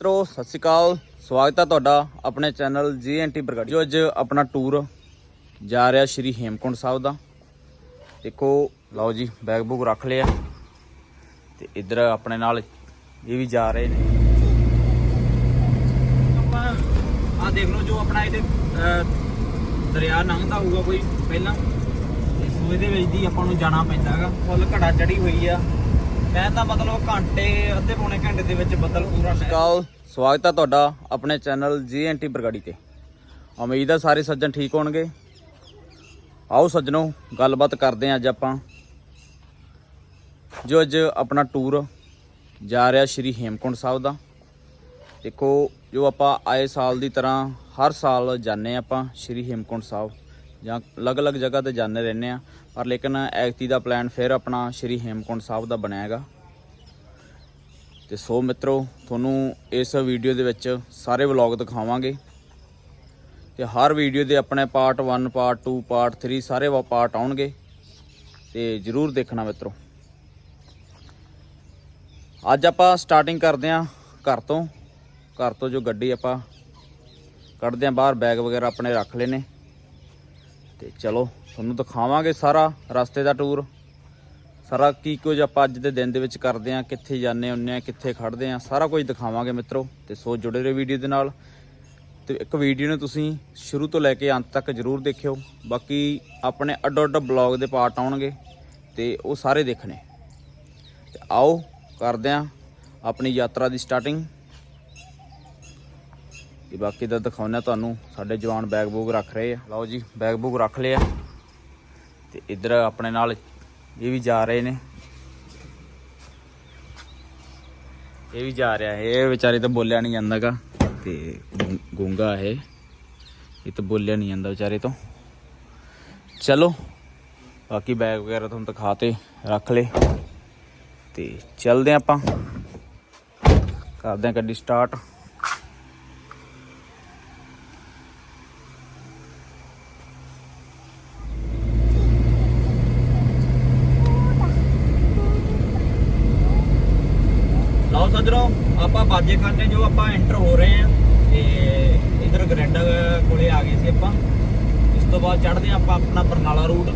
ਮਿੱਤਰੋ, ਸਤਿ ਸ਼੍ਰੀ ਅਕਾਲ। ਸਵਾਗਤ ਹੈ ਤੁਹਾਡਾ ਆਪਣੇ ਚੈਨਲ ਜੀਐਨਟੀ ਬਰਗਾੜੀ। ਜੋ ਅੱਜ ਆਪਣਾ ਟੂਰ ਜਾ ਰਿਹਾ ਸ਼੍ਰੀ ਹੇਮਕੁੰਟ ਸਾਹਿਬ ਦਾ। ਦੇਖੋ, ਲਓ ਜੀ ਬੈਗ ਬੁੱਕ ਰੱਖ ਲਿਆ। ਤੇ ਇੱਧਰ ਆਪਣੇ ਨਾਲ ਇਹ ਵੀ ਜਾ ਰਹੇ ਨੇ। ਆ ਦੇਖ ਲਓ ਜੋ ਆਪਣਾ ਇਹਦੇ ਦਰਿਆ ਲੰਘਦਾ ਹੋਊਗਾ ਕੋਈ ਪਹਿਲਾਂ। ਸੋ ਇਹਦੇ ਵਿੱਚ ਦੀ ਆਪਾਂ ਨੂੰ ਜਾਣਾ ਪੈਂਦਾ ਹੈਗਾ। ਫੁੱਲ ਘੜਾ ਚੜੀ ਹੋਈ ਆ। ਮੈਂ ਤਾਂ ਮਤਲਬ ਘੰਟੇ, ਅੱਧੇ ਪੌਣੇ ਘੰਟੇ ਦੇ ਵਿੱਚ ਬੱਦਲ ਪੂਰਾ ਕਾਲ ਸਵਾਗਤ ਹੈ ਤੁਹਾਡਾ ਆਪਣੇ ਚੈਨਲ ਜੀਐਨਟੀ ਬਰਗਾੜੀ ਤੇ। ਉਮੀਦ ਹੈ ਸਾਰੇ ਸੱਜਣ ਠੀਕ ਹੋਣਗੇ। ਆਓ ਸੱਜਣੋ, ਗੱਲਬਾਤ ਕਰਦੇ ਹਾਂ ਅੱਜ ਆਪਾਂ। ਜੋ ਅੱਜ ਆਪਣਾ ਟੂਰ ਜਾ ਰਿਹਾ ਸ਼੍ਰੀ ਹੇਮਕੁੰਟ ਸਾਹਿਬ ਦਾ। ਦੇਖੋ, ਜੋ ਆਪਾਂ ਆਏ ਸਾਲ ਦੀ ਤਰ੍ਹਾਂ ਹਰ ਸਾਲ ਜਾਂਦੇ ਹਾਂ ਆਪਾਂ ਸ਼੍ਰੀ ਹੇਮਕੁੰਟ ਸਾਹਿਬ। ਜਾਂ ਅਲੱਗ-ਅਲੱਗ ਜਗ੍ਹਾ ਤੇ ਜਾਂਦੇ ਰਹਿੰਦੇ ਆ। ਪਰ ਲੇਕਿਨ ਐਕਤੀ ਦਾ ਪਲਾਨ ਫਿਰ ਆਪਣਾ ਸ਼੍ਰੀ ਹੇਮਕੁੰਟ ਸਾਹਿਬ ਦਾ ਬਣਿਆ ਹੈਗਾ ਤੇ ਸੋ ਮਿੱਤਰੋ, ਤੁਹਾਨੂੰ ਇਸ ਵੀਡੀਓ ਦੇ ਵਿੱਚ ਸਾਰੇ ਵਲੌਗ ਦਿਖਾਵਾਂਗੇ। ਤੇ ਹਰ ਵੀਡੀਓ ਦੇ ਆਪਣੇ ਪਾਰਟ 1 ਪਾਰਟ 2 ਪਾਰਟ 3 ਸਾਰੇ ਪਾਰਟ ਆਉਣਗੇ। ਤੇ ਜਰੂਰ ਦੇਖਣਾ ਮਿੱਤਰੋ। ਅੱਜ ਆਪਾਂ ਸਟਾਰਟਿੰਗ ਕਰਦੇ ਆਂ ਘਰ ਤੋਂ। ਘਰ ਤੋਂ ਜੋ ਗੱਡੀ ਆਪਾਂ ਕੱਢਦੇ ਆਂ ਬਾਹਰ ਬੈਗ ਵਗੈਰਾ ਆਪਣੇ ਰੱਖ ਲਏ ਨੇ ਤੇ ਚਲੋ ਤੁਹਾਨੂੰ ਦਿਖਾਵਾਂਗੇ ਸਾਰਾ ਰਸਤੇ ਦਾ ਟੂਰ ਸਾਰਾ ਕੀ ਕੁਝ ਆਪਾਂ ਅੱਜ ਦੇ ਦਿਨ ਦੇ ਵਿੱਚ ਕਰਦੇ ਆਂ ਕਿੱਥੇ ਜਾਂਦੇ ਹੁੰਨੇ ਆ ਕਿੱਥੇ ਖੜਦੇ ਆਂ ਸਾਰਾ ਕੁਝ ਦਿਖਾਵਾਂਗੇ ਮਿੱਤਰੋ। ਤੇ ਸੋ ਜੁੜੇ ਰਹੋ ਵੀਡੀਓ ਦੇ ਨਾਲ। ਤੇ ਇੱਕ ਵੀਡੀਓ ਨੂੰ ਤੁਸੀਂ ਸ਼ੁਰੂ ਤੋਂ ਲੈ ਕੇ ਅੰਤ ਤੱਕ ਜਰੂਰ ਦੇਖਿਓ। ਬਾਕੀ ਆਪਣੇ ਅੱਡੋ ਅੱਡ ਬਲੌਗ ਦੇ ਪਾਰਟ ਆਉਣਗੇ ਤੇ ਉਹ ਸਾਰੇ ਦੇਖਣੇ। ਤੇ ਆਓ ਕਰਦੇ ਆਂ ਆਪਣੀ ਯਾਤਰਾ ਦੀ ਸਟਾਰਟਿੰਗ ਤੇ ਬਾਕੀ ਦਾ ਦਿਖਾਉਣਾ ਤੁਹਾਨੂੰ। ਸਾਡੇ ਜਵਾਨ ਬੈਗ ਬੂਗ ਰੱਖ ਰਹੇ ਆ। ਲਓ ਜੀ ਬੈਗ ਬੂਗ ਰੱਖ ਲਿਆ। ਤੇ ਇੱਧਰ ਆਪਣੇ ਨਾਲ ਇਹ ਵੀ ਜਾ ਰਹੇ ਨੇ। ਇਹ ਵੀ ਜਾ ਰਿਹਾ ਹੈ। ਇਹ ਵਿਚਾਰੇ ਤਾਂ ਬੋਲਿਆ ਨਹੀਂ ਜਾਂਦਾਗਾ ਤੇ ਗੁੰ- ਗੂੰਗਾ ਇਹ ਇਹ ਤਾਂ ਬੋਲਿਆ ਨਹੀਂ ਜਾਂਦਾ ਵਿਚਾਰੇ ਤੋਂ। ਚਲੋ, ਬਾਕੀ ਬੈਗ ਵਗੈਰਾ ਤੁਹਾਨੂੰ ਦਿਖਾਤੇ ਰੱਖ ਲੇ ਤੇ ਚੱਲਦੇ ਹਾਂ ਆਪਾਂ। ਕਰਦੇ ਹਾਂ ਗੱਡੀ ਸਟਾਰਟ ਲਓ ਆਪਾਂ ਬਾਜੇ ਖਾਨੇ ਜੋ ਆਪਾਂ ਐਂਟਰ ਹੋ ਰਹੇ ਆ ਤੇ ਇਧਰ ਗਰੈਂਡਾ ਕੋਲੇ ਆ ਗਏ ਸੀ ਆਪਾਂ। ਇਸ ਤੋਂ ਬਾਅਦ ਚੜ੍ਹਦੇ ਹਾਂ ਆਪਾਂ ਆਪਣਾ ਬਰਨਾਲਾ ਰੂਟ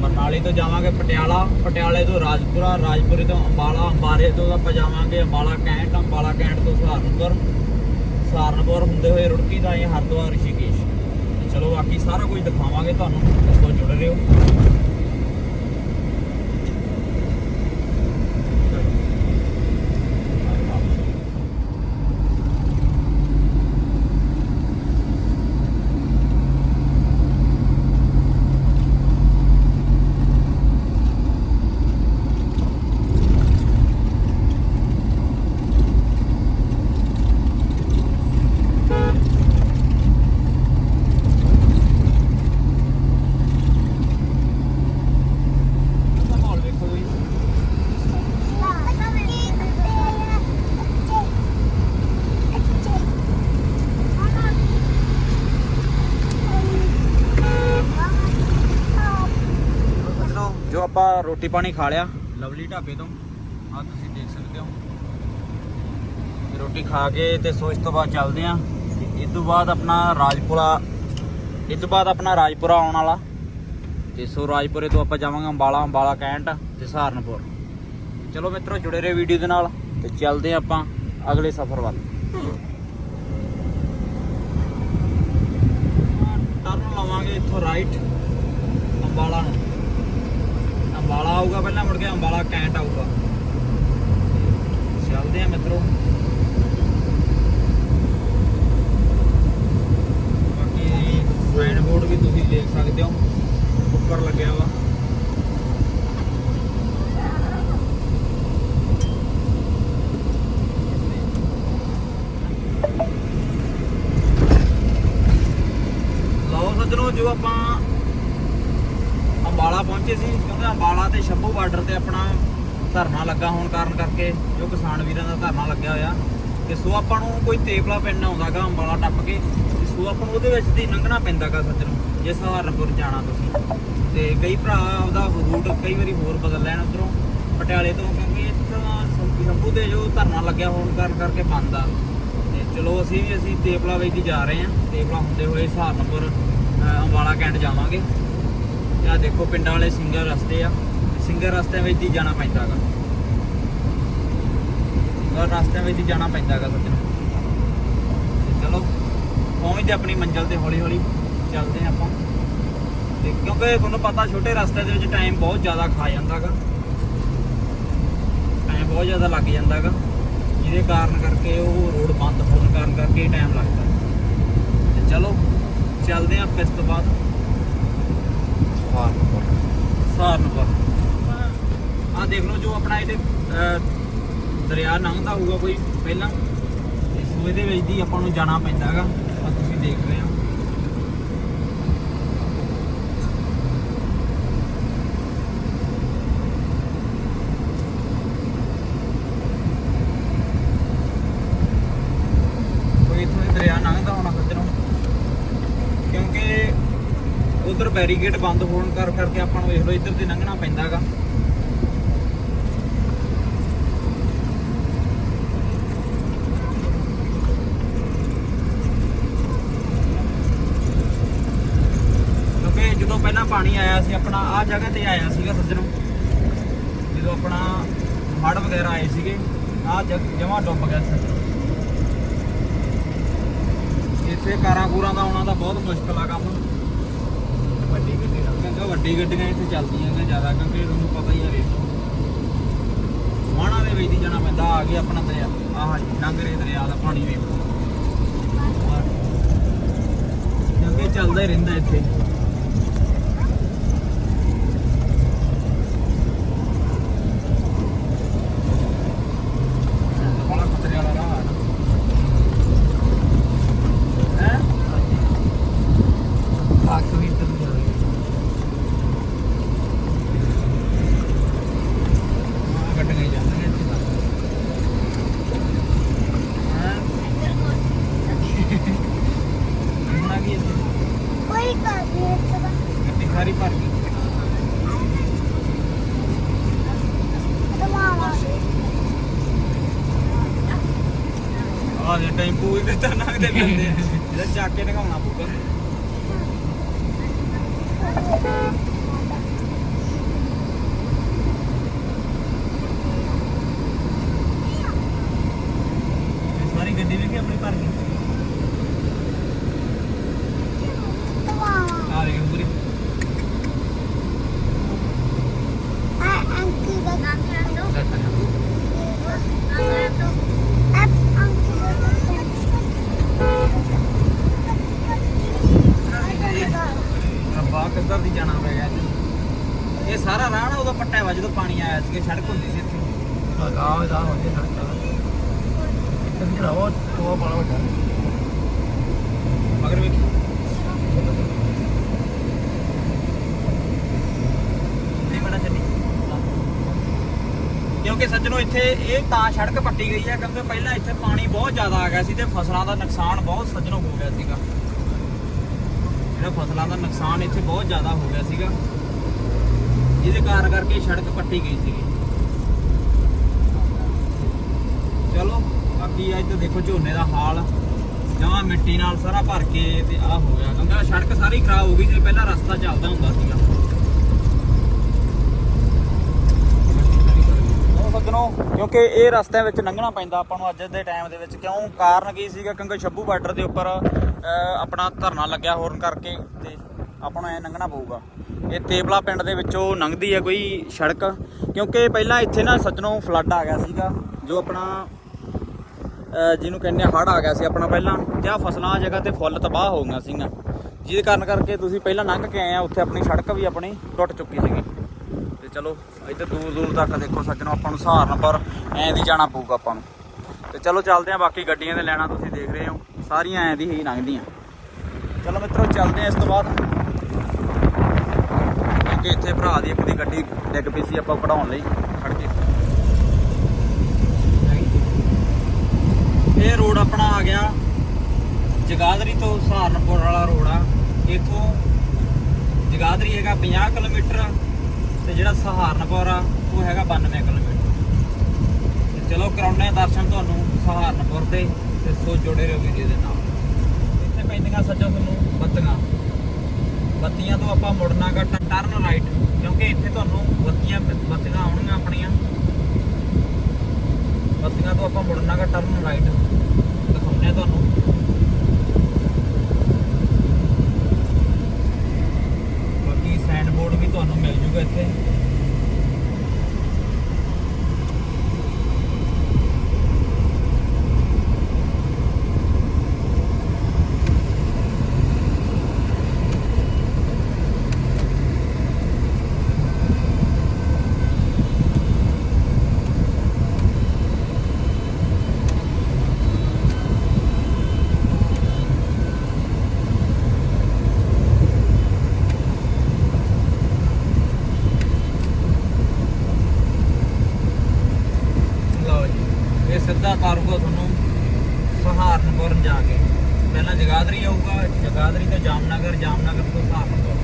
ਬਰਨਾਲੇ ਤੋਂ ਜਾਵਾਂਗੇ ਪਟਿਆਲਾ। ਪਟਿਆਲੇ ਤੋਂ ਰਾਜਪੁਰਾ, ਰਾਜਪੁਰੇ ਤੋਂ ਅੰਬਾਲਾ, ਅੰਬਾਲੇ ਤੋਂ ਆਪਾਂ ਜਾਵਾਂਗੇ ਅੰਬਾਲਾ ਕੈਂਟ ਅੰਬਾਲਾ ਕੈਂਟ ਤੋਂ ਸਹਾਰਨਪੁਰ। ਸਹਾਰਨਪੁਰ ਹੁੰਦੇ ਹੋਏ ਰੁੜਕੀ ਦਾ ਇਹ ਹਰਿਦੁਆਰ, ਰਿਸ਼ੀਕੇਸ਼। ਤੇ ਚਲੋ ਬਾਕੀ ਸਾਰਾ ਕੁਝ ਦਿਖਾਵਾਂਗੇ ਤੁਹਾਨੂੰ, ਇਸ ਤੋਂ ਜੁੜੇ ਰਹੋ ਮਾਹੌਲ ਵੇਖੋ ਜੀ ਸੱਜਣੋ ਜੋ ਆਪਾਂ ਰੋਟੀ ਪਾਣੀ ਖਾ ਲਿਆ। ਲਵਲੀ ਢਾਬੇ ਤੋਂ। ਆ ਤੁਸੀਂ ਦੇਖ ਸਕਦੇ ਹੋ। ਰੋਟੀ ਖਾ ਕੇ ਤੇ ਸੋ ਇਸ ਤੋਂ ਬਾਅਦ ਚੱਲਦੇ ਆਂ ਤੇ ਇਸ ਤੋਂ ਬਾਅਦ ਆਪਣਾ ਰਾਜਪੁਰਾ ਇਸ ਤੋਂ ਬਾਅਦ ਆਪਣਾ ਰਾਜਪੁਰਾ ਆਉਣ ਵਾਲਾ। ਤੇ ਸੋ ਰਾਜਪੁਰੇ ਤੋਂ ਆਪਾਂ ਜਾਵਾਂਗੇ ਅੰਬਾਲਾ ਅੰਬਾਲਾ ਕੈਂਟ ਤੇ ਸਹਾਰਨਪੁਰ। ਚਲੋ ਮਿੱਤਰੋ ਜੁੜੇ ਰਹੋ ਵੀਡੀਓ ਦੇ ਨਾਲ ਤੇ ਚੱਲਦੇ ਆਂ ਆਪਾਂ ਅਗਲੇ ਸਫ਼ਰ ਵੱਲ। ਟਰਨ ਲਵਾਂਗੇ ਇੱਥੋਂ ਰਾਈਟ ਅੰਬਾਲਾ ਨੂੰ। ਅੰਬਾਲਾ ਆਊਗਾ ਪਹਿਲਾਂ ਮੁੜ ਕੇ ਅੰਬਾਲਾ ਕੈਂਟ ਆਊਗਾ। ਚੱਲਦੇ ਆ ਮਿੱਤਰੋ। ਬਾਕੀ ਸਾਈਨ ਬੋਰਡ ਵੀ ਤੁਸੀਂ ਦੇਖ ਸਕਦੇ ਹੋ। ਉੱਪਰ ਲੱਗਿਆ ਵਾ। ਲਓ ਸੱਜਣੋ, ਜੋ ਆਪਾਂ ਅੰਬਾਲਾ ਪਹੁੰਚੇ ਸੀ ਕਿਉਂਕਿ ਅੰਬਾਲਾ ਤੇ ਸ਼ੰਭੂ ਬਾਰਡਰ ਤੇ ਆਪਣਾ ਧਰਨਾ ਲੱਗਾ ਹੋਣ ਕਾਰਨ ਕਰਕੇ, ਜੋ ਕਿਸਾਨ ਵੀਰਾਂ ਦਾ ਧਰਨਾ ਲੱਗਿਆ ਹੋਇਆ, ਤੇ ਸੋ ਆਪਾਂ ਨੂੰ ਕੋਈ ਤੇਪਲਾ ਪਿੰਡ ਆਉਂਦਾਗਾ, ਅੰਬਾਲਾ ਟੱਪ ਕੇ ਸੋ ਆਪਾਂ ਨੂੰ ਉਹਦੇ ਵਿੱਚ ਦੀ ਲੰਘਣਾ ਪੈਂਦਾਗਾ ਸੱਜਣੋ, ਜੇ ਸਹਾਰਨਪੁਰ ਜਾਣਾ ਤੁਸੀਂ। ਤੇ ਕਈ ਭਰਾ ਉਹਦਾ ਰੂਟ ਕਈ ਵਾਰੀ ਹੋਰ ਬਦਲ ਲੈਣ ਉਧਰੋਂ। ਪਟਿਆਲੇ ਤੋਂ, ਕਿਉਂਕਿ ਇੱਥੋਂ ਸ਼ੰਭੂ ਸ਼ੰਭੂ ਤੇ ਜੋ ਧਰਨਾ ਲੱਗਿਆ ਹੋਣ ਕਾਰਨ ਕਰਕੇ ਬੰਦ ਆ। ਤੇ ਚਲੋ ਅਸੀਂ ਵੀ ਅਸੀਂ ਤੇਪਲਾ ਵਿੱਚ ਹੀ ਜਾ ਰਹੇ ਹਾਂ। ਤੇਪਲਾ ਹੁੰਦੇ ਹੋਏ ਸਹਾਰਨਪੁਰ ਅੰਬਾਲਾ ਕੈਂਟ ਜਾਵਾਂਗੇ। ਤੇ ਦੇਖੋ ਪਿੰਡਾਂ ਵਾਲੇ ਸਿੰਗਲ ਰਸਤੇ ਆ। ਸਿੰਗਲ ਰਸਤਿਆਂ ਵਿੱਚ ਹੀ ਜਾਣਾ ਪੈਂਦਾ ਗਾ ਸਿੰਗਲ ਰਸਤਿਆਂ ਵਿੱਚ ਹੀ ਜਾਣਾ ਪੈਂਦਾ ਗਾ ਸੱਜਣੋ। ਚਲੋ ਪਹੁੰਚਦੇ ਆਪਣੀ ਮੰਜ਼ਿਲ ਤੇ ਹੌਲੀ ਹੌਲੀ ਚੱਲਦੇ ਆਪਾਂ। ਤੇ ਕਿਉਂਕਿ ਤੁਹਾਨੂੰ ਪਤਾ ਛੋਟੇ ਰਸਤੇ ਦੇ ਵਿੱਚ ਟਾਈਮ ਬਹੁਤ ਜ਼ਿਆਦਾ ਖਾ ਜਾਂਦਾਗਾ। ਟਾਈਮ ਬਹੁਤ ਜ਼ਿਆਦਾ ਲੱਗ ਜਾਂਦਾਗਾ। ਜਿਹਦੇ ਕਾਰਨ ਕਰਕੇ ਉਹ ਰੋਡ ਬੰਦ ਹੋਣ ਕਾਰਨ ਕਰਕੇ ਟਾਈਮ ਲੱਗਦਾ। ਤੇ ਚਲੋ ਚੱਲਦੇ ਹਾਂ ਫਿਰ ਇਸ ਤੋਂ ਬਾਅਦ। ਸਹਾਰਨਪੁਰ ਆ ਦੇਖ ਲਓ ਜੋ ਆਪਣਾ ਇਹਦੇ ਅਹ, ਦਰਿਆ ਲੰਘਦਾ ਹੋਊਗਾ ਕੋਈ ਪਹਿਲਾਂ ਸੋ ਇਹਦੇ ਵਿੱਚ ਦੀ ਆਪਾਂ ਨੂੰ ਜਾਣਾ ਪੈਂਦਾ ਹੈਗਾ ਆ ਤੁਸੀਂ ਦੇਖ ਰਹੇ ਹੋ। ਕੋਈ ਇੱਥੋਂ ਦਰਿਆ ਲੰਘਦਾ ਹੋਣਾ ਕਿਉਂਕਿ ਉਧਰ ਬੈਰੀਕੇਡ ਬੰਦ ਹੋਣ ਕਰ ਕਰਕੇ ਆਪਾਂ ਨੂੰ ਵੇਖ ਲਓ ਇੱਧਰ ਦੀ ਲੰਘਣਾ ਪੈਂਦਾਗਾ ਕਿਉਂਕਿ ਜਦੋਂ ਪਹਿਲਾਂ ਪਾਣੀ ਆਇਆ ਸੀ ਆਪਣਾ ਆਹ ਜਗ੍ਹਾ ਤੇ ਆਇਆ ਸੀਗਾ ਸੱਜਣੋਂ। ਜਦੋਂ ਆਪਣਾ ਹੜ੍ਹ ਵਗੈਰਾ ਆਏ ਸੀਗੇ, ਆਹ ਜਮਾ ਡੁੱਬ ਗਿਆ ਸੀ। ਇੱਥੇ ਕਾਰਾਂ ਕੂਰਾਂ ਦਾ ਆਉਣਾ ਤਾਂ ਬਹੁਤ ਮੁਸ਼ਕਲ ਆ ਕੰਮ। ਵੱਡੀ ਗੱਡੀ ਕਿਉਂਕਿ ਵੱਡੀ ਗੱਡੀਆਂ ਇੱਥੇ ਚੱਲਦੀਆਂ ਨੇ ਜ਼ਿਆਦਾ, ਕਿਉਂਕਿ ਤੁਹਾਨੂੰ ਪਤਾ ਹੀ ਆ ਵੇਖੋ ਮਾਣਾ ਦੇ ਵਿੱਚ ਜਾਣਾ ਪੈਂਦਾ, ਆ ਗਿਆ ਆਪਣਾ ਦਰਿਆ। ਆਹ ਨੰਗਰੇ ਦਰਿਆ ਦਾ ਪਾਣੀ ਵੇਖੋ। ਕਿਉਂਕਿ ਚੱਲਦਾ ਹੀ ਰਹਿੰਦਾ ਇੱਥੇ ਬੜਾ ਖਤਰੇ ਵਾਲਾ ਰਾਹ ਆ ਹੈ ਕਾਕ ਵੀ ਇੱਧਰ ਨੂੰ ਜਾਵੇ ਆ ਗੱਡ ਗਈ ਜਾਂਦੇ ਨੇ ਇੱਥੇ ਤਾਂ ਹਾਂ ਹੁਣ ਕੀ ਇੱਥੇ ਕੋਈ ਗੱਲ ਨਹੀਂ ਇੱਥੇ ਤਾਂ ਗੱਡੀ ਸਾਰੀ ਭਰ ਗਈ ਦਵਾਵਾ ਆ ਦੇ ਟੈਂਪੂ ਵੀ ਖਤਰਨਾਕ ਦੇ ਪੈਂਦੇ ਆ। ਇਹਦਾ ਚੱਕ ਕੇ ਢਗਾਉਣਾ ਪਊਗਾ। ਸਾਰੀ ਗੱਡੀ ਵੀ ਆਪਣੀ ਭਰ ਗਈ ਦਵਾਵਾ ਆ ਰਹੀ ਪੂਰੀ ਆ ਅੰਕੀ ਦਾ ਨਾਮ ਹੈ ਐਪ ਅੰਕੀ ਦਾ ਰੱਬਾ ਕਿੱਧਰ ਦੀ ਜਾਣਾ ਪੈ ਗਿਆ ਅੱਜ ਇਹ ਸਾਰਾ ਪੱਟਿਆ ਵਾ ਜਦੋਂ ਪਾਣੀ ਆਇਆ ਸੀ ਸੜਕ ਹੁੰਦੀ ਸੀ ਇੱਥੇ। ਗਾਂव ਦਾ ਹੋ ਜੇ ਸੜਕ ਇੱਥੇ ਵੀ ਉਹ ਬੜਾ ਵੱਡਾ ਮਗਰ ਵੇਖੀ। ਨਹੀਂ ਬੜਾ ਚੱਲੀ ਕਿਉਂਕਿ ਸੱਜਣੋ ਇੱਥੇ ਇਹ ਤਾਂ ਸੜਕ ਪੱਟੀ ਗਈ ਹੈ ਕਿਉਂਕਿ ਪਹਿਲਾਂ ਇੱਥੇ ਪਾਣੀ ਬਹੁਤ ਜ਼ਿਆਦਾ ਆ ਗਿਆ ਸੀ ਤੇ ਫਸਲਾਂ ਦਾ ਨੁਕਸਾਨ ਬਹੁਤ ਸੱਜਣੋ ਹੋ ਗਿਆ ਸੀਗਾ। ਜਿਹੜਾ ਫਸਲਾਂ ਦਾ ਨੁਕਸਾਨ ਇੱਥੇ ਬਹੁਤ ਜ਼ਿਆਦਾ ਹੋ ਗਿਆ ਸੀਗਾ। ਜਿਹਦੇ ਕਾਰਨ ਕਰਕੇ ਸੜਕ ਪੱਟੀ ਗਈ ਸੀਗੀ। ਚਲੋ, ਬਾਕੀ ਅੱਜ ਤਾਂ ਦੇਖੋ ਝੋਨੇ ਦਾ ਹਾਲ। ਜਮਾਂ ਮਿੱਟੀ ਨਾਲ ਸਾਰਾ ਭਰ ਕੇ ਤੇ ਆ ਹੋ ਗਿਆ। ਕਿਉਂਕਿ ਸੜਕ ਸਾਰੀ ਖਰਾਬ ਹੋ ਗਈ ਸੀ, ਪਹਿਲਾਂ ਰਸਤਾ ਚੱਲਦਾ ਹੁੰਦਾ ਸੀਗਾ। ਉਹ ਸੱਜਣੋ, ਕਿਉਂਕਿ ਇਹ ਰਸਤਿਆਂ ਵਿੱਚ ਲੰਘਣਾ ਪੈਂਦਾ ਆਪਾਂ ਨੂੰ ਅੱਜ ਦੇ ਟਾਈਮ ਦੇ ਵਿੱਚ। ਕਿਉਂ? ਕਾਰਨ ਕੀ ਸੀਗਾ? ਕਿਉਂਕਿ ਸ਼ੱਭੂ ਬਾਰਡਰ ਦੇ ਉੱਪਰ ਆਪਣਾ ਧਰਨਾ ਲੱਗਿਆ ਹੋਰਨ ਕਰਕੇ ਤੇ ਆਪਾਂ ਨੂੰ ਐ ਲੰਘਣਾ ਪਊਗਾ। ਇਹ ਤੇਬਲਾ ਪਿੰਡ ਦੇ ਵਿੱਚੋਂ ਲੰਘਦੀ ਹੈ ਕੋਈ ਸੜਕ, ਕਿਉਂਕਿ ਪਹਿਲਾਂ ਇੱਥੇ ਨਾ ਸੱਜਣੋਂ ਫਲੱਡ ਆ ਗਿਆ ਸੀਗਾ, ਜੋ ਆਪਣਾ ਜਿਹਨੂੰ ਕਹਿੰਦੇ ਆ ਹੜ ਆ ਗਿਆ ਸੀ ਆਪਣਾ ਪਹਿਲਾਂ, ਤੇ ਆਹ ਫਸਲਾਂ ਜਗ੍ਹਾ ਤੇ ਫੁੱਲ ਤਬਾਹ ਹੋ ਗਈਆਂ ਸੀਗੀਆਂ। ਜਿਹਦੇ ਕਾਰਨ ਕਰਕੇ ਤੁਸੀਂ ਪਹਿਲਾਂ ਲੰਘ ਕੇ ਆਏ ਆ, ਉੱਥੇ ਆਪਣੀ ਸੜਕ ਵੀ ਆਪਣੀ ਟੁੱਟ ਚੁੱਕੀ ਸੀਗੀ। ਤੇ ਚਲੋ, ਇੱਧਰ ਦੂਰ ਦੂਰ ਤੱਕ ਦੇਖੋ ਸੱਜਣੋ ਆਪਾਂ ਨੂੰ ਸਹਾਰਨਪੁਰ ਐਂ ਦੀ ਜਾਣਾ ਪਊਗਾ ਆਪਾਂ ਨੂੰ। ਤੇ ਚਲੋ ਚੱਲਦੇ ਆ, ਬਾਕੀ ਗੱਡੀਆਂ ਦੇ ਲੈਣਾ ਤੁਸੀਂ ਦੇਖ ਰਹੇ ਹੋ, ਸਾਰੀਆਂ ਐਂ ਦੀ ਹੀ ਲੰਘਦੀਆਂ। ਚਲੋ ਮਿੱਤਰੋ, ਚੱਲਦੇ ਆ ਇਸ ਤੋਂ ਬਾਅਦ। ਕਿਉਂਕਿ ਇੱਥੇ ਭਰਾ ਦੀ ਆਪਣੀ ਗੱਡੀ ਡਿੱਗ ਪਈ ਸੀ ਆਪਾਂ ਕਢਾਉਣ ਲਈ ਖੜ ਕੇ। ਇਹ ਰੋਡ ਆਪਣਾ ਆ ਗਿਆ ਜਗਾਦਰੀ ਤੋਂ ਸਹਾਰਨਪੁਰ ਵਾਲਾ ਰੋਡ ਆ। ਇਥੋਂ ਜਗਾਦਰੀ ਹੈਗਾ 50 ਕਿਲੋਮੀਟਰ ਤੇ ਜਿਹੜਾ ਸਹਾਰਨਪੁਰ ਆ, ਉਹ ਹੈਗਾ 92 ਕਿਲੋਮੀਟਰ। ਚਲੋ ਕਰਾਉਣੇ ਆ ਦਰਸ਼ਨ ਤੁਹਾਨੂੰ ਸਹਾਰਨਪੁਰ ਦੇ ਤੇ ਸੋ ਜੁੜੇ ਰਹੋ ਵੀਡੀਓ ਦੇ ਨਾਲ। ਇੱਥੇ ਪੈਂਦੀਆਂ ਸੱਜਾ ਤੁਹਾਨੂੰ ਬੱਤੀਆਂ। ਬੱਤੀਆਂ ਤੋਂ ਆਪਾਂ ਮੁੜਨਾ ਮੁੜਨਾਗਾ ਟਰਨ ਰਾਈਟ ਕਿਉਂਕਿ ਇੱਥੇ ਤੁਹਾਨੂੰ ਬੱਤੀਆਂ ਬੱਤੀਆਂ ਆਉਣਗੀਆਂ ਆਪਣੀਆਂ। ਬੱਤੀਆਂ ਤੋਂ ਆਪਾਂ ਮੁੜਨਾ ਮੁੜਨਾਗਾ ਟਰਨ ਰਾਈਟ ਦਿਖਾਉਂਦੇ ਆ ਤੁਹਾਨੂੰ। ਬਾਕੀ ਸਾਈਨ ਬੋਰਡ ਵੀ ਤੁਹਾਨੂੰ ਮਿਲ ਜੂਗਾ ਇੱਥੇ ਲਓ ਜੀ ਇਹ ਸਿੱਧਾ ਤਾਰੂਗਾ ਤੁਹਾਨੂੰ ਸਹਾਰਨਪੁਰ ਜਾ ਕੇ ਪਹਿਲਾਂ ਜਗਾਦਰੀ ਆਊਗਾ ਜਗਾਦਰੀ ਤੋਂ ਜਾਮਨਗਰ ਜਾਮਨਗਰ ਤੋਂ ਸਹਾਰਨਪੁਰ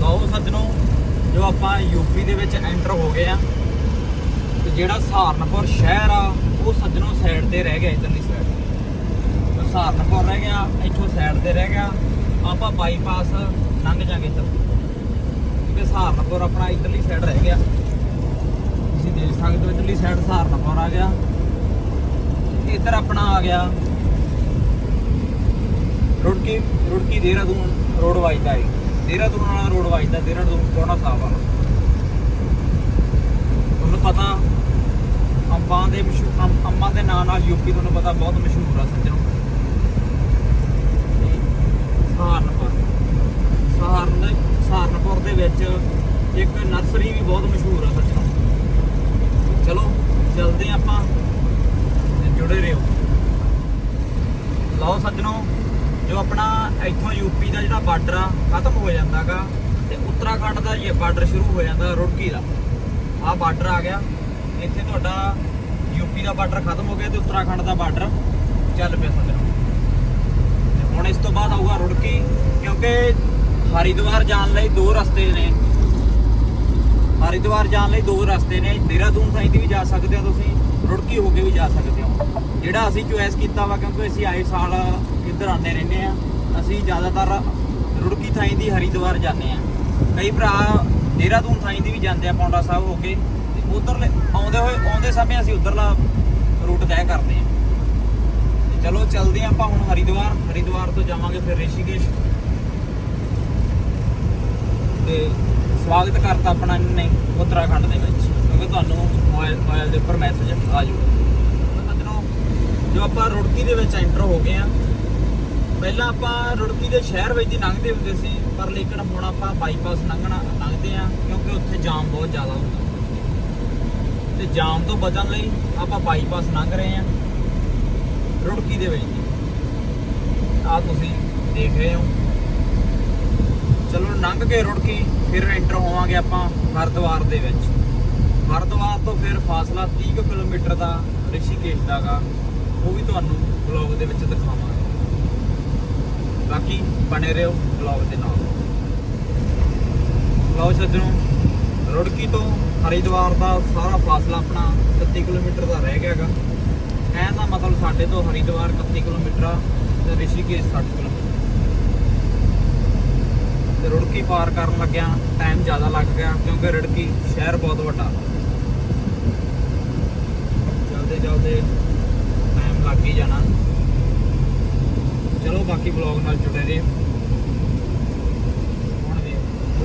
ਲਓ ਸੱਜਣੋ ਜੋ ਆਪਾਂ ਯੂਪੀ ਦੇ ਵਿੱਚ ਐਂਟਰ ਹੋ ਗਏ ਆ। ਤੇ ਜਿਹੜਾ ਸਹਾਰਨਪੁਰ ਸ਼ਹਿਰ ਆ, ਉਹ ਸੱਜਣੋ ਸਾਈਡ ਤੇ ਰਹਿ ਗਿਆ, ਇਧਰਲੀ ਸਾਈਡ ਸਹਾਰਨਪੁਰ ਰਹਿ ਗਿਆ, ਇੱਥੋਂ ਸਾਈਡ ਤੇ ਰਹਿ ਗਿਆ। ਆਪਾਂ ਬਾਈਪਾਸ ਲੰਘ ਜਾਗੇ ਇੱਧਰ। ਕਿਉਂਕਿ ਸਹਾਰਨਪੁਰ ਆਪਣਾ ਇਧਰਲੀ ਸਾਈਡ ਰਹਿ ਗਿਆ। ਤੁਸੀਂ ਦੇਖ ਸਕਦੇ ਹੋ ਇਧਰਲੀ ਸਾਈਡ ਸਹਾਰਨਪੁਰ ਆ ਗਿਆ। ਇੱਧਰ ਆਪਣਾ ਆ ਗਿਆ। ਰੁੜਕੀ ਰੁੜਕੀ ਦੇਹਰਾਦੂਨ, ਰੋਡ ਵੱਜਦਾ ਹੈ ਦੇਹਰਾਦੂਨ ਵਾਲਾ ਰੋਡ ਵਾਜਦਾ ਦੇਹਰਾਦੂਨ ਕੋਣਾ ਸਾਹਿਬ ਵਾਲਾ। ਪਤਾ ਅੰਬਾਂ ਦੇ ਮਸ਼ਹੂਰ ਅੰਬਾਂ ਦੇ ਨਾਂ ਨਾਲ ਯੂਪੀ ਤੁਹਾਨੂੰ ਪਤਾ ਬਹੁਤ ਮਸ਼ਹੂਰ ਆ ਸੱਜਣੋ। ਸਹਾਰਨਪੁਰ। ਸਹਾਰਨ ਸਹਾਰਨਪੁਰ ਦੇ ਵਿੱਚ ਇੱਕ ਨਰਸਰੀ ਵੀ ਬਹੁਤ ਮਸ਼ਹੂਰ ਆ ਸੱਜਣੋ। ਚਲੋ, ਚਲਦੇ ਹਾਂ ਆਪਾਂ ਤੇ ਜੁੜੇ ਰਹੋ। ਲਓ ਸੱਜਣੋ, ਜੋ ਆਪਣਾ ਇੱਥੋਂ ਯੂਪੀ ਦਾ ਜਿਹੜਾ ਬਾਰਡਰ ਆ, ਖਤਮ ਹੋ ਜਾਂਦਾਗਾ ਤੇ ਉੱਤਰਾਖੰਡ ਦਾ ਇਹ ਬਾਰਡਰ ਸ਼ੁਰੂ ਹੋ ਜਾਂਦਾ ਰੁੜਕੀ ਦਾ। ਆਹ ਬਾਰਡਰ ਆ ਗਿਆ। ਇੱਥੇ ਤੁਹਾਡਾ ਯੂਪੀ ਦਾ ਬਾਰਡਰ ਖਤਮ ਹੋ ਗਿਆ ਤੇ ਉੱਤਰਾਖੰਡ ਦਾ ਬਾਰਡਰ ਚੱਲ ਪਿਆ ਸੱਜਣੋ ਤੇ ਹੁਣ ਇਸ ਤੋਂ ਬਾਅਦ ਆਊਗਾ ਰੁੜਕੀ, ਕਿਉਂਕਿ ਹਰਿਦੁਆਰ ਜਾਣ ਲਈ ਦੋ ਰਸਤੇ ਨੇ। ਹਰਿਦੁਆਰ ਜਾਣ ਲਈ ਦੋ ਰਸਤੇ ਨੇ। ਦੇਹਰਾਦੂਨ ਸਾਈਂ ਦੀ ਵੀ ਜਾ ਸਕਦੇ ਹੋ ਤੁਸੀਂ, ਰੁੜਕੀ ਹੋ ਕੇ ਵੀ ਜਾ ਸਕਦੇ ਹੋ। ਜਿਹੜਾ ਅਸੀਂ ਚੁਆਇਸ ਕੀਤਾ ਵਾ, ਕਿਉਂਕਿ ਅਸੀਂ ਆਏ ਸਾਲ ਇੱਧਰ ਆਉਂਦੇ ਰਹਿੰਦੇ ਆ, ਅਸੀਂ ਜ਼ਿਆਦਾਤਰ ਰੁੜਕੀ ਥਾਈਂ ਦੀ ਹਰਿਦੁਆਰ ਜਾਂਦੇ ਆ। ਕਈ ਭਰਾ ਦੇਹਰਾਦੂਨ ਥਾਈਂ ਦੀ ਵੀ ਜਾਂਦੇ ਆ ਪੌਂਡਾ ਸਾਹਿਬ ਹੋ ਕੇ, ਤੇ ਉਧਰ ਆਉਂਦੇ ਹੋਏ, ਆਉਂਦੇ ਸਮੇਂ ਅਸੀਂ ਉਧਰਲਾ ਰੂਟ ਤੈਅ ਕਰਦੇ ਆ। ਤੇ ਚਲੋ ਚੱਲਦੇ ਆ ਆਪਾਂ ਹੁਣ ਹਰਿਦੁਆਰ ਹਰਿਦੁਆਰ ਤੋਂ ਜਾਵਾਂਗੇ ਫਿਰ ਰਿਸ਼ੀਕੇਸ਼। ਤੇ ਸਵਾਗਤ ਕਰਤਾ ਆਪਣਾ ਇਹਨਾਂ ਨੇ ਉੱਤਰਾਖੰਡ ਦੇ ਵਿੱਚ, ਕਿਉਂਕਿ ਤੁਹਾਨੂੰ ਮੋਬਾਈਲ ਮੋਬਾਈਲ ਦੇ ਉੱਪਰ ਮੈਸੇਜ ਆ ਜਾਊਗਾ ਸੱਜਣੋ ਜੋ ਆਪਾਂ ਰੁੜਕੀ ਦੇ ਵਿੱਚ ਐਂਟਰ ਹੋ ਗਏ ਆ ਪਹਿਲਾਂ ਆਪਾਂ ਰੁੜਕੀ ਦੇ ਸ਼ਹਿਰ ਵਿੱਚ ਦੀ ਲੰਘਦੇ ਹੁੰਦੇ ਸੀ, ਪਰ ਲੇਕਿਨ ਹੁਣ ਆਪਾਂ ਬਾਈਪਾਸ ਲੰਘਣਾ, ਲੰਘਦੇ ਆ ਕਿਉਂਕਿ ਉੱਥੇ ਜਾਮ ਬਹੁਤ ਜ਼ਿਆਦਾ ਹੁੰਦਾ। ਤੇ ਜਾਮ ਤੋਂ ਬਚਣ ਲਈ ਆਪਾਂ ਬਾਈਪਾਸ ਲੰਘ ਰਹੇ ਆ ਰੁੜਕੀ ਦੇ ਵਿੱਚ। ਆ ਤੁਸੀਂ ਦੇਖ ਰਹੇ ਹੋ। ਚਲੋ ਲੰਘ ਕੇ ਰੁੜਕੀ, ਫਿਰ ਐਂਟਰ ਹੋਵਾਂਗੇ ਆਪਾਂ ਹਰਿਦੁਆਰ ਦੇ ਵਿੱਚ। ਹਰਿਦੁਆਰ ਤੋਂ ਫਿਰ ਫਾਸਲਾ 30 ਕੁ ਕਿਲੋਮੀਟਰ ਦਾ, ਰਿਸ਼ੀਕੇਸ਼ ਦਾਗਾ ਉਹ ਵੀ ਤੁਹਾਨੂੰ ਬਲੌਗ ਦੇ ਵਿੱਚ ਦਿਖਾਵਾਂਗੇ। ਬਾਕੀ ਬਣੇ ਰਹੋ ਬਲੌਗ ਦੇ ਨਾਲ। ਲਓ ਸੱਜਣੋ, ਰੁੜਕੀ ਤੋਂ ਹਰਿਦੁਆਰ ਦਾ ਸਾਰਾ ਫਾਸਲਾ ਆਪਣਾ 31 ਕਿਲੋਮੀਟਰ ਦਾ ਰਹਿ ਗਿਆ ਗਿਆਗਾ। ਕਹਿਣ ਦਾ ਮਤਲਬ ਸਾਡੇ ਤੋਂ ਹਰਿਦੁਆਰ 31 ਕਿਲੋਮੀਟਰ ਆ ਤੇ ਰਿਸ਼ੀਕੇਸ਼ 60 ਕਿਲੋਮੀਟਰ। ਤੇ ਰੁੜਕੀ ਪਾਰ ਕਰਨ ਲੱਗਿਆ ਟਾਈਮ ਜ਼ਿਆਦਾ ਲੱਗ ਗਿਆ ਕਿਉਂਕਿ ਰੁੜਕੀ ਸ਼ਹਿਰ ਬਹੁਤ ਵੱਡਾ। ਚਲਦੇ ਚਲਦੇ ਟਾਈਮ ਲੱਗ ਹੀ ਜਾਣਾ। ਬਾਕੀ ਵਲੌਗ ਨਾਲ ਜੁੜੇ ਰਹੇ।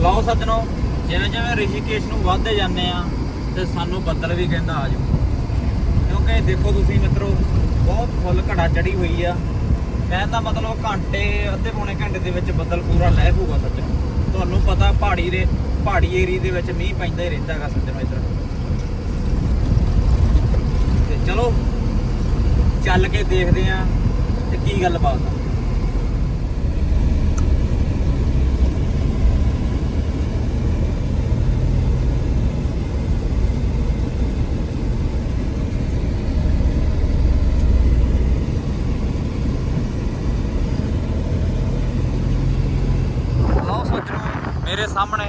ਲਓ ਸੱਜਣੋ, ਜਿਵੇਂ ਜਿਵੇਂ ਰਿਸ਼ੀਕੇਸ਼ ਨੂੰ ਵੱਧਦੇ ਜਾਂਦੇ ਆ, ਤੇ ਸਾਨੂੰ ਬੱਦਲ ਵੀ ਕਹਿੰਦਾ ਆ ਜਾਓ। ਕਿਉਂਕਿ ਦੇਖੋ ਤੁਸੀਂ ਮਿੱਤਰੋ, ਬਹੁਤ ਫੁੱਲ ਘੜਾ ਚੜੀ ਹੋਈ ਆ। ਮੈਂ ਤਾਂ ਮਤਲਬ ਘੰਟੇ, ਅੱਧੇ ਪੌਣੇ ਘੰਟੇ ਦੇ ਵਿੱਚ ਬੱਦਲ ਪੂਰਾ ਲਹਿ ਪਊਗਾ ਸੱਜਣੋ। ਤੁਹਾਨੂੰ ਪਤਾ ਪਹਾੜੀ ਦੇ, ਪਹਾੜੀ ਏਰੀਏ ਦੇ ਵਿੱਚ ਮੀਂਹ ਪੈਂਦਾ ਹੀ ਰਹਿੰਦਾ ਹੈਗਾ ਸੱਜਣੋ ਇੱਧਰ। ਤੇ ਚਲੋ, ਚੱਲ ਕੇ ਦੇਖਦੇ ਆ, ਤੇ ਕੀ ਗੱਲ ਬਾਤ ਆ ਲਓ ਸੱਜਣੋ ਮੇਰੇ ਸਾਹਮਣੇ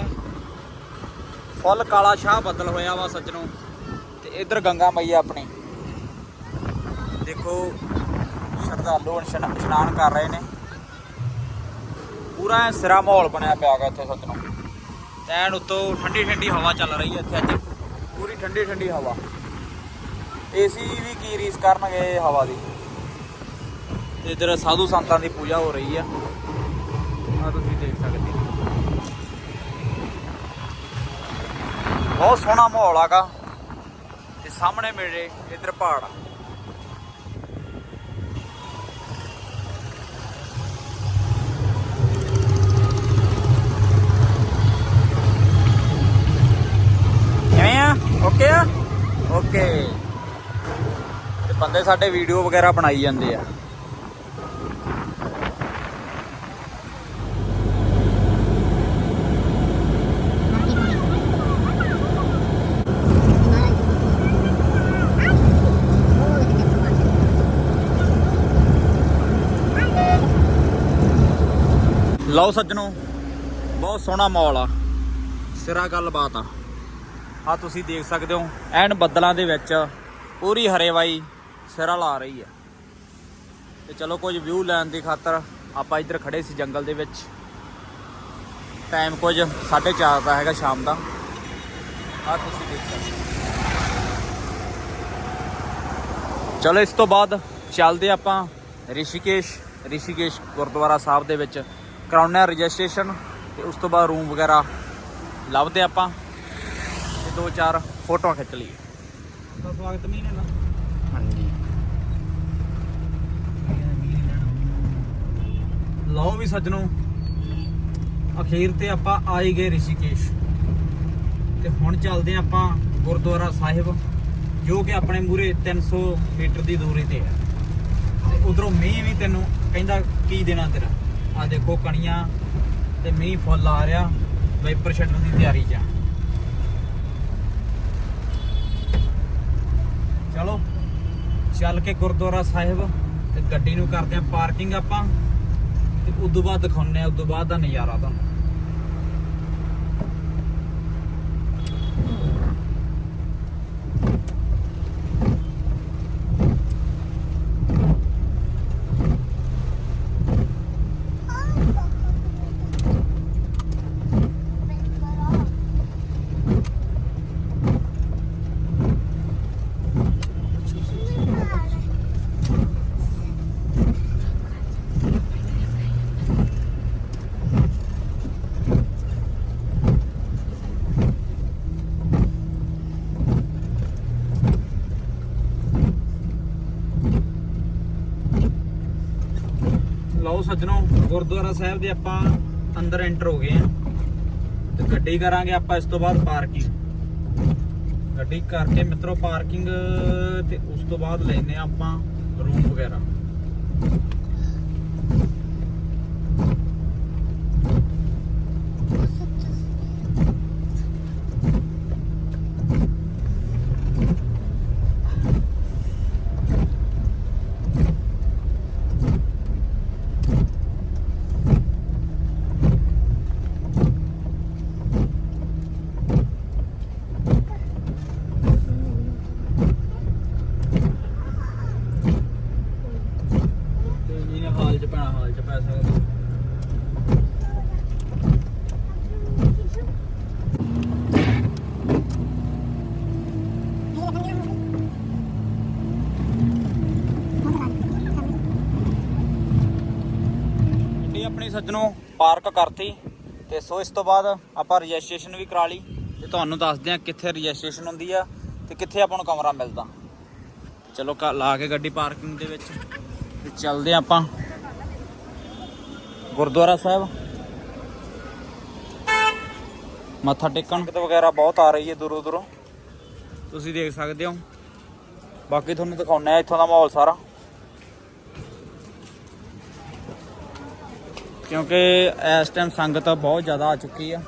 ਫੁੱਲ ਕਾਲਾ ਸ਼ਾਹ ਬੱਦਲ ਹੋਇਆ ਵਾ ਸੱਜਣੋ, ਤੇ ਇਧਰ ਗੰਗਾ ਮਈਆ ਆਪਣੀ। ਦੇਖੋ, ਸ਼ਰਧਾਲੂ ਇਸ਼ਨਾਨ ਕਰ ਰਹੇ ਨੇ। ਪੂਰਾ ਸਿਰਾ ਮਾਹੌਲ ਬਣਿਆ ਪਿਆ ਗਾ ਇੱਥੇ ਸੱਜਣੋ। ਐਨ ਉੱਤੋਂ ਠੰਡੀ ਠੰਡੀ ਹਵਾ ਚੱਲ ਰਹੀ ਹੈ ਇੱਥੇ ਅੱਜ। ਪੂਰੀ ਠੰਡੀ ਠੰਡੀ ਹਵਾ। ਏਸੀ ਵੀ ਕੀ ਰੀਸ ਕਰਨਗੇ ਹਵਾ ਦੀ? ਤੇ ਇਧਰ ਸਾਧੂ ਸੰਤਾਂ ਦੀ ਪੂਜਾ ਹੋ ਰਹੀ ਆ। ਆ ਤੁਸੀਂ ਦੇਖ ਬਹੁਤ ਸੋਹਣਾ ਮਾਹੌਲ ਆਗਾ। ਤੇ ਸਾਹਮਣੇ ਮੇਰੇ ਇਧਰ ਪਹਾੜ ਆ। ਓਕੇ ਆ? ਓਕੇ ਤੇ ਬੰਦੇ ਸਾਡੇ ਵੀਡੀਓ ਵਗੈਰਾ ਬਣਾਈ ਜਾਂਦੇ ਆ। ਲਓ ਸੱਜਣੋ, ਬਹੁਤ ਸੋਹਣਾ ਮਾਹੌਲ ਆ। ਸਿਰਾ ਗੱਲਬਾਤ ਆ। ਆ ਤੁਸੀਂ ਦੇਖ ਸਕਦੇ ਹੋ, ਐਨ ਬੱਦਲਾਂ ਦੇ ਵਿੱਚ ਪੂਰੀ ਹਰੇਵਾਈ ਸਿਰਾ ਲਾ ਰਹੀ ਹੈ ਤੇ ਚਲੋ ਕੁਝ ਵਿਊ ਲੈਣ ਦੀ ਖਾਤਰ ਆਪਾਂ ਇੱਧਰ ਖੜੇ ਸੀ ਜੰਗਲ ਦੇ ਵਿੱਚ। ਟਾਈਮ ਕੁਝ 4:30 ਦਾ ਹੈਗਾ ਸ਼ਾਮ ਦਾ। ਆ ਤੁਸੀਂ ਦੇਖ ਸਕਦੇ ਹੋ। ਚਲੋ ਇਸ ਤੋਂ ਬਾਅਦ ਚੱਲਦੇ ਆਪਾਂ ਰਿਸ਼ੀਕੇਸ਼ ਰਿਸ਼ੀਕੇਸ਼ ਗੁਰਦੁਆਰਾ ਸਾਹਿਬ ਦੇ ਵਿੱਚ। ਕਰਾਉਣੇ ਆ ਰਜਿਸਟ੍ਰੇਸ਼ਨ ਤੇ ਉਸ ਤੋਂ ਬਾਅਦ ਰੂਮ ਵਗੈਰਾ ਲੱਭਦੇ ਆਪਾਂ ਤੇ ਦੋ ਚਾਰ ਫੋਟੋਆਂ ਖਿੱਚ ਲਈਏ। ਤਾਂ ਸਵਾਗਤ ਮੀਨੇ ਨਾ ਹਾਂਜੀ। ਲਓ ਵੀ ਸੱਜਣੋ ਅਖੀਰ ਤੇ ਆਪਾਂ ਆਈ ਗਏ ਰਿਸ਼ੀਕੇਸ਼। ਤੇ ਹੁਣ ਚੱਲਦੇ ਹਾਂ ਆਪਾਂ ਗੁਰਦੁਆਰਾ ਸਾਹਿਬ ਜੋ ਕਿ ਆਪਣੇ ਮੂਰੇ 300 ਮੀਟਰ ਦੀ ਦੂਰੀ ਤੇ ਹੈ। ਤੇ ਉਧਰੋਂ ਮੀਂਹ ਵੀ ਤੈਨੂੰ ਕਹਿੰਦਾ ਕੀ ਦੇਣਾ ਤੇਰਾ? ਆ ਦੇਖੋ ਕਣੀਆਂ ਤੇ ਮੀਂਹ ਫੁੱਲ ਆ ਰਿਹਾ। ਵਾਈਪਰ ਛੱਡਣ ਦੀ ਤਿਆਰੀ 'ਚ ਆ। ਚਲੋ, ਚੱਲ ਕੇ ਗੁਰਦੁਆਰਾ ਸਾਹਿਬ ਤੇ ਗੱਡੀ ਨੂੰ ਕਰਦੇ ਆ ਪਾਰਕਿੰਗ ਆਪਾਂ। ਤੇ ਉਦੋਂ ਬਾਅਦ ਦਿਖਾਉਂਦੇ ਆ, ਉਦੋਂ ਬਾਅਦ ਦਾ ਨਜ਼ਾਰਾ ਤੁਹਾਨੂੰ ਲਓ ਸੱਜਣੋ, ਗੁਰਦੁਆਰਾ ਸਾਹਿਬ ਦੇ ਆਪਾਂ ਅੰਦਰ ਐਂਟਰ ਹੋ ਗਏ ਆ ਤੇ ਗੱਡੀ ਕਰਾਂਗੇ ਆਪਾਂ ਇਸ ਤੋਂ ਬਾਅਦ ਪਾਰਕਿੰਗ ਗੱਡੀ ਕਰਕੇ ਮਿੱਤਰੋ ਪਾਰਕਿੰਗ ਤੇ ਉਸ ਤੋਂ ਬਾਅਦ ਲੈਨੇ ਆ ਆਪਾਂ ਰੂਮ ਵਗੈਰਾ ਤੇ ਜਿਹਨੇ ਹਾਲ ਚ ਪੈਣਾ ਹਾਲ ਚ ਪੈ ਸਕਦਾ ਗੱਡੀ ਆਪਣੀ ਸੱਜਣੋਂ ਕਰਤੀ ਤੇ ਸੋ ਇਸ ਤੋਂ ਬਾਅਦ ਆਪਾਂ ਰਜਿਸਟ੍ਰੇਸ਼ਨ ਵੀ ਕਰਾ ਲਈ ਤੇ ਤੁਹਾਨੂੰ ਦੱਸਦੇ ਆ ਕਿੱਥੇ ਰਜਿਸਟ੍ਰੇਸ਼ਨ ਹੁੰਦੀ ਆ ਤੇ ਕਿੱਥੇ ਆਪਾਂ ਨੂੰ ਕਮਰਾ ਮਿਲਦਾ। ਚਲੋ ਕ- ਲਾ ਕੇ ਗੱਡੀ ਪਾਰਕਿੰਗ ਦੇ ਵਿੱਚ। ਤੇ ਚੱਲਦੇ ਹਾਂ ਆਪਾਂ। ਗੁਰਦੁਆਰਾ ਸਾਹਿਬ। ਮੱਥਾ ਟੇਕਣ। ਤੇ ਵਗੈਰਾ ਬਹੁਤ ਆ ਰਹੀ ਹੈ ਦੂਰੋਂ ਦੂਰੋਂ। ਤੁਸੀਂ ਦੇਖ ਸਕਦੇ ਹੋ। ਬਾਕੀ ਤੁਹਾਨੂੰ ਦਿਖਾਉਣਾ ਹੈ ਇੱਥੋਂ ਦਾ ਮਾਹੌਲ ਸਾਰਾ। ਕਿਉਂਕਿ ਇਸ ਟਾਈਮ ਸੰਗਤ ਬਹੁਤ ਜ਼ਿਆਦਾ ਆ ਚੁੱਕੀ ਆ।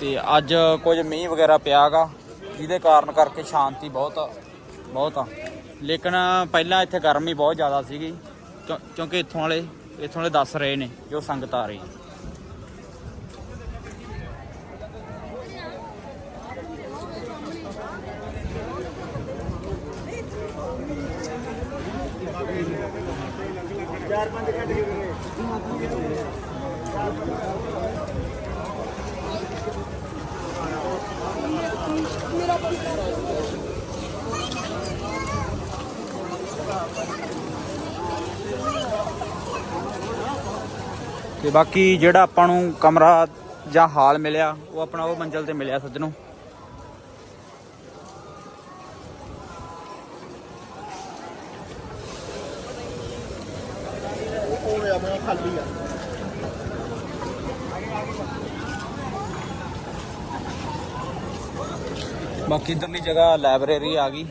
ਤੇ ਅੱਜ ਕੁਝ ਮੀਂਹ ਵਗੈਰਾ ਪਿਆਗਾ, ਜਿਹਦੇ ਕਾਰਨ ਕਰਕੇ ਸ਼ਾਂਤੀ ਬਹੁਤ ਬਹੁਤ ਆ। ਲੇਕਿਨ ਪਹਿਲਾਂ ਇੱਥੇ ਗਰਮੀ ਬਹੁਤ ਜ਼ਿਆਦਾ ਸੀਗੀ ਕਿਉਂਕਿ ਇੱਥੋਂ ਵਾਲੇ ਇੱਥੋਂ ਵਾਲੇ ਦੱਸ ਰਹੇ ਨੇ ਜੋ ਸੰਗਤ ਆ ਰਹੀ ਚਾਰ ਪੰਜ ਘੰਟੇ ਤੇ ਬਾਕੀ ਜਿਹੜਾ ਆਪਾਂ ਨੂੰ ਕਮਰਾ ਜਾਂ ਹਾਲ ਮਿਲਿਆ, ਉਹ ਆਪਣਾ ਉਹ ਮੰਜ਼ਲ ਤੇ ਮਿਲਿਆ ਸੱਜਣੋ। ਬਾਕੀ ਇਧਰਲੀ ਜਗ੍ਹਾ ਲਾਇਬ੍ਰੇਰੀ ਆ ਗਈ।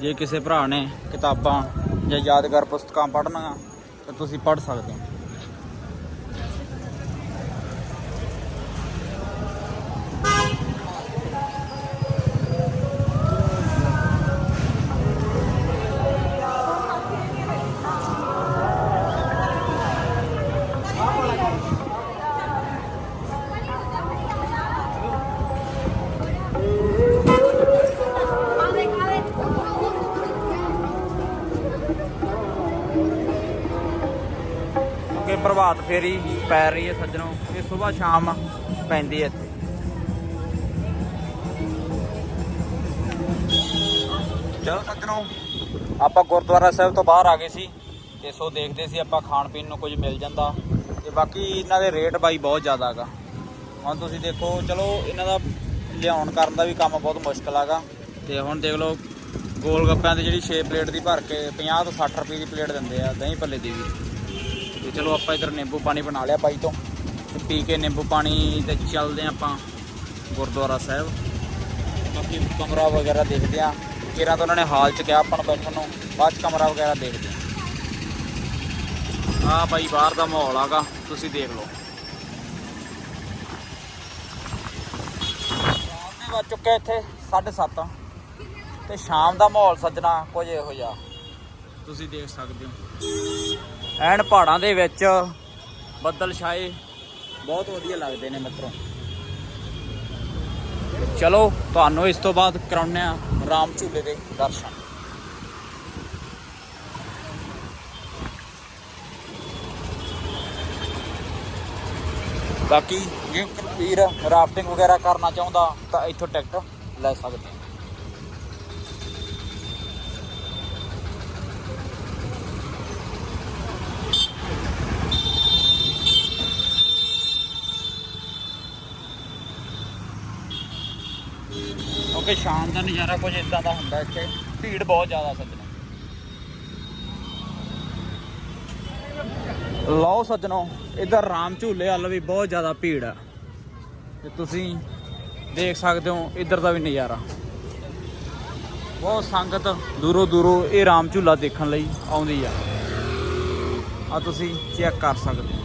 ਜੇ ਕਿਸੇ ਭਰਾ ਨੇ ਕਿਤਾਬਾਂ ਜਾਂ ਯਾਦਗਾਰ ਪੁਸਤਕਾਂ ਪੜ੍ਹਨੀਆਂ ਤਾਂ ਤੁਸੀਂ ਪੜ੍ਹ ਸਕਦੇ ਹੋ। ਪ੍ਰਭਾਤ ਫੇਰੀ ਪੈ ਰਹੀ ਹੈ ਸੱਜਣੋ, ਇਹ ਸਵੇਰ ਸ਼ਾਮ ਪੈਂਦੀ ਹੈ ਇੱਥੇ। ਚਲੋ ਸੱਜਣੋ, ਆਪਾਂ ਗੁਰਦੁਆਰਾ ਸਾਹਿਬ ਤੋਂ ਬਾਹਰ ਆ ਗਏ ਸੀ ਤੇ ਸੋ ਦੇਖਦੇ ਸੀ ਆਪਾਂ ਖਾਣ ਪੀਣ ਨੂੰ ਕੁਝ ਮਿਲ ਜਾਂਦਾ ਤੇ ਬਾਕੀ ਇਹਨਾਂ ਦੇ ਰੇਟ ਬਾਈ ਬਹੁਤ ਜ਼ਿਆਦਾ ਹੈਗਾ। ਹੁਣ ਤੁਸੀਂ ਦੇਖੋ, ਚਲੋ ਇਹਨਾਂ ਦਾ ਲਿਆਉਣ ਕਰਨ ਦਾ ਵੀ ਕੰਮ ਬਹੁਤ ਮੁਸ਼ਕਲ ਹੈਗਾ ਤੇ ਹੁਣ ਦੇਖ ਲਓ, ਗੋਲ ਗੱਪਿਆਂ ਦੀ ਜਿਹੜੀ 6 ਪਲੇਟ ਦੀ ਭਰ ਕੇ 50 ਤੋਂ 60 ਰੁਪਏ ਦੀ ਪਲੇਟ ਦਿੰਦੇ ਆ ਦਹੀਂ ਭੱਲੇ ਦੀ ਵੀ। ਚਲੋ ਆਪਾਂ ਇਧਰ ਨਿੰਬੂ ਪਾਣੀ ਬਣਾ ਲਿਆ ਬਾਈ ਤੋਂ। ਤੇ ਪੀ ਕੇ ਨਿੰਬੂ ਪਾਣੀ ਤੇ ਚੱਲਦੇ ਹਾਂ ਆਪਾਂ ਗੁਰਦੁਆਰਾ ਸਾਹਿਬ। ਬਾਕੀ ਕਮਰਾ ਵਗੈਰਾ ਦੇਖਦੇ ਆ ਕਿਰਾਂ ਤਾਂ ਉਹਨਾਂ ਨੇ ਹਾਲ ਚ ਕਿਹਾ ਆਪਾਂ ਨੂੰ ਬੈਠਣ ਨੂੰ। ਬਾਅਦ ਚ ਕਮਰਾ ਵਗੈਰਾ ਦੇਖਦੇ ਆ ਆ ਬਾਈ ਬਾਹਰ ਦਾ ਮਾਹੌਲ ਆਗਾ। ਤੁਸੀਂ ਦੇਖ ਲਓ। ਸ਼ਾਮ ਦੇ ਵੱਜ ਚੁੱਕਿਆ ਇੱਥੇ 7:30 ਤੇ ਸ਼ਾਮ ਦਾ ਮਾਹੌਲ ਸੱਜਣਾ ਕੁਝ ਇਹੋ ਜਿਹਾ। ਤੁਸੀਂ ਦੇਖ ਸਕਦੇ ਹੋ। ਐਨ ਪਹਾੜਾਂ ਦੇ ਵਿੱਚ ਬੱਦਲ ਛਾਏ ਬਹੁਤ ਵਧੀਆ ਲੱਗਦੇ ਨੇ ਮਿੱਤਰੋ। ਚਲੋ, ਤੁਹਾਨੂੰ ਇਸ ਤੋਂ ਬਾਅਦ ਕਰਾਉਣੇ ਆ ਰਾਮ ਝੂਲੇ ਦੇ ਦਰਸ਼ਨ। ਬਾਕੀ ਜੇ ਵੀਰ ਰਾਫਟਿੰਗ ਵਗੈਰਾ ਕਰਨਾ ਚਾਹੁੰਦਾ ਤਾਂ ਇੱਥੋਂ ਟਿਕਟ ਲੈ ਸਕਦੇ ਕਿਉਂਕਿ ਸ਼ਾਮ ਦਾ ਨਜ਼ਾਰਾ ਕੁਝ ਇਦਾਂ ਦਾ ਹੁੰਦਾ ਇੱਥੇ, ਭੀੜ ਬਹੁਤ ਜ਼ਿਆਦਾ ਸੱਜਣੋ। ਲਓ ਸੱਜਣੋ, ਇਧਰ ਰਾਮ ਝੂਲੇ ਵੱਲ ਵੀ ਬਹੁਤ ਜ਼ਿਆਦਾ ਭੀੜ ਆ। ਤੇ ਤੁਸੀਂ ਦੇਖ ਸਕਦੇ ਹੋ ਇੱਧਰ ਦਾ ਵੀ ਨਜ਼ਾਰਾ। ਬਹੁਤ ਸੰਗਤ ਦੂਰੋਂ ਦੂਰੋਂ ਇਹ ਰਾਮ ਝੂਲਾ ਦੇਖਣ ਲਈ ਆਉਂਦੀ ਆ। ਆ ਤੁਸੀਂ ਚੈੱਕ ਕਰ ਸਕਦੇ ਹੋ।